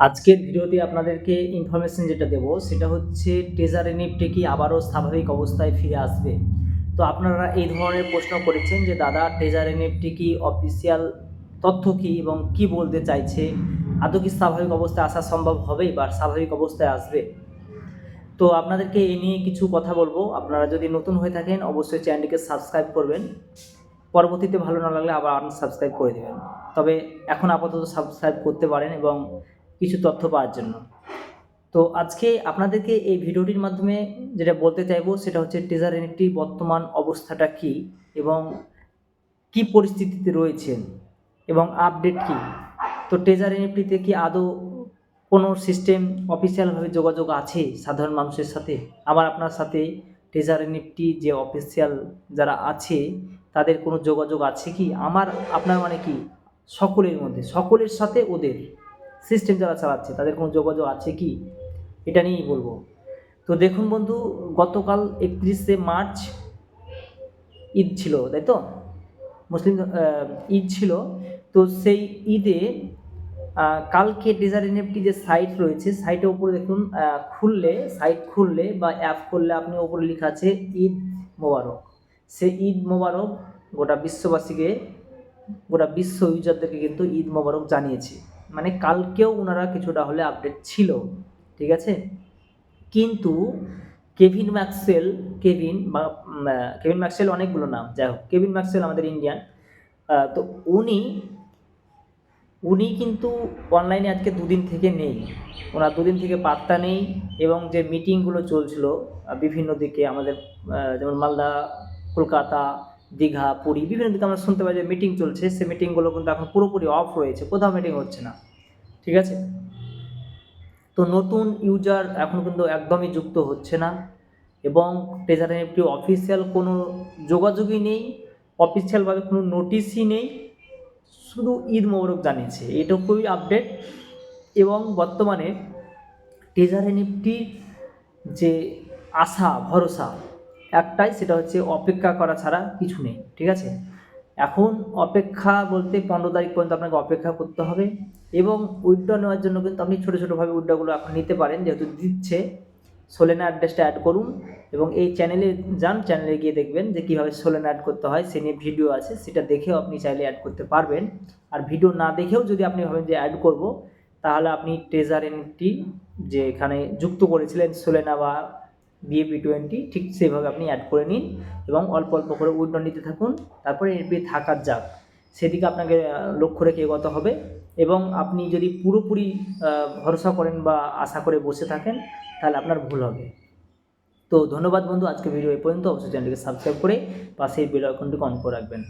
আজকের ভিডিওতে আপনাদেরকে ইনফরমেশন যেটা দেবো, সেটা হচ্ছে ট্রেজার এনএফটি কি আবারও স্বাভাবিক অবস্থায় ফিরে আসবে। তো আপনারা এই ধরনের প্রশ্ন করেছেন যে, দাদা ট্রেজার এনএফটি কি অফিসিয়াল তথ্য কি এবং কি বলতে চাইছে? আদৌ কি স্বাভাবিক অবস্থায় আসা সম্ভব হবে বা স্বাভাবিক অবস্থায় আসবে? তো আপনাদেরকে এ নিয়ে কিছু কথা বলব। আপনারা যদি নতুন হয়ে থাকেন, অবশ্যই চ্যানেলটিকে সাবস্ক্রাইব করবেন। পরবর্তীতে ভালো না লাগলে আবার আনসাবস্ক্রাইব করে দেবেন। তবে এখন আপাতত সাবস্ক্রাইব করতে পারেন এবং কিছু তথ্য পাওয়ার জন্য। তো আজকে আপনাদেরকে এই ভিডিওটির মাধ্যমে যেটা বলতে চাইব সেটা হচ্ছে ট্রেজার এনএফটির বর্তমান অবস্থাটা কি এবং কি পরিস্থিতিতে রয়েছেন এবং আপডেট কি? তো ট্রেজার এনএফটিতে কি আদৌ কোনো সিস্টেম অফিসিয়ালভাবে যোগাযোগ আছে সাধারণ মানুষের সাথে? আবার আপনার সাথে ট্রেজার এনএফটি যে অফিসিয়াল যারা আছে, তাদের কোনো যোগাযোগ আছে কি? আমার, আপনার মানে কি? সকলের মধ্যে, সকলের সাথে ওদের সিস্টেম যারা চালাচ্ছে, তাদের কোনো যোগাযোগ আছে কি? এটা নিয়েই বলব। তো দেখুন বন্ধু, গতকাল একত্রিশে মার্চ ঈদ ছিল, তাই তো? মুসলিম ঈদ ছিল। তো সেই ঈদে কালকে ডেজার এনএফটি যে সাইট রয়েছে সাইটের উপরে দেখুন খুললে সাইট খুললে বা অ্যাপ খুললে আপনি ওপরে লেখা আছে ঈদ মোবারক। সে ঈদ মোবারক গোটা বিশ্ববাসীকে, গোটা বিশ্ব ইউজারদেরকে কিন্তু ঈদ মোবারক জানিয়েছে। মানে কালকেও ওনারা কিছুটা হলে আপডেট ছিল, ঠিক আছে? কিন্তু কেভিন ম্যাক্সওয়েল কেভিন বা কেভিন ম্যাক্সওয়েল অনেকগুলো নাম, যাই হোক, কেভিন ম্যাক্সওয়েল আমাদের ইন্ডিয়ান তো উনি উনি কিন্তু অনলাইনে আজকে দুদিন থেকে নেই। ওনার দুদিন থেকে পাত্তা নেই এবং যে মিটিংগুলো চলছিল বিভিন্ন দিকে আমাদের যেমন মালদা, কলকাতা দীঘা, পুরী, বিভিন্ন দিকে আমরা শুনতে পাই যে মিটিং চলছে। সে মিটিংগুলো কিন্তু এখন পুরোপুরি অফ রয়েছে, কোথাও মিটিং হচ্ছে না। ঠিক আছে? তো নতুন ইউজার এখন কিন্তু একদমই যুক্ত হচ্ছে না এবং ট্রেজার একটি অফিসিয়াল কোনো যোগাযোগই নেই অফিসিয়ালভাবে কোনো নোটিশই নেই। শুধু ঈদ মোবারক জানিয়েছে এটুকুই আপডেট এবং বর্তমানে ট্রেজার এনএফটির যে আশা, ভরসা একটাই, সেটা হচ্ছে অপেক্ষা করা ছাড়া কিছু নেই, ঠিক আছে? এখন অপেক্ষা বলতে পনেরো তারিখ পর্যন্ত আপনাকে অপেক্ষা করতে হবে এবং উইড্রো নেওয়ার জন্য কিন্তু আপনি ছোটো ছোটোভাবে উইড্রোগুলো এখন নিতে পারেন, যেহেতু দিচ্ছে। সোলেনা অ্যাড্রেসটা অ্যাড করুন এবং এই চ্যানেলে যান চ্যানেলে গিয়ে দেখবেন যে কীভাবে সোলেনা অ্যাড করতে হয়, সে নিয়ে ভিডিও আছে, সেটা দেখেও আপনি চাইলে অ্যাড করতে পারবেন। আর ভিডিও না দেখেও যদি আপনি ভাবেন যে অ্যাড করব, তাহলে আপনি ট্রেজার এনটি যে এখানে যুক্ত করেছিলেন সোলেনা বা বিএপি টোয়েন্টি ঠিক সেইভাবে আপনি অ্যাড করে নিন এবং অল্প অল্প করে উইথড্র নিতে থাকুন। তারপরে এনপি থাকার যাক সেদিকে আপনাকে লক্ষ্য রেখে এগোতে হবে এবং আপনি যদি পুরোপুরি ভরসা করেন বা আশা করে বসে থাকেন, তাহলে আপনার ভুল হবে। তো ধন্যবাদ বন্ধু, আজকে ভিডিও এ পর্যন্ত। অবশ্যই চ্যানেলটিকে সাবস্ক্রাইব করে পাশের বেল আইকনটিকে অন করে রাখবেন।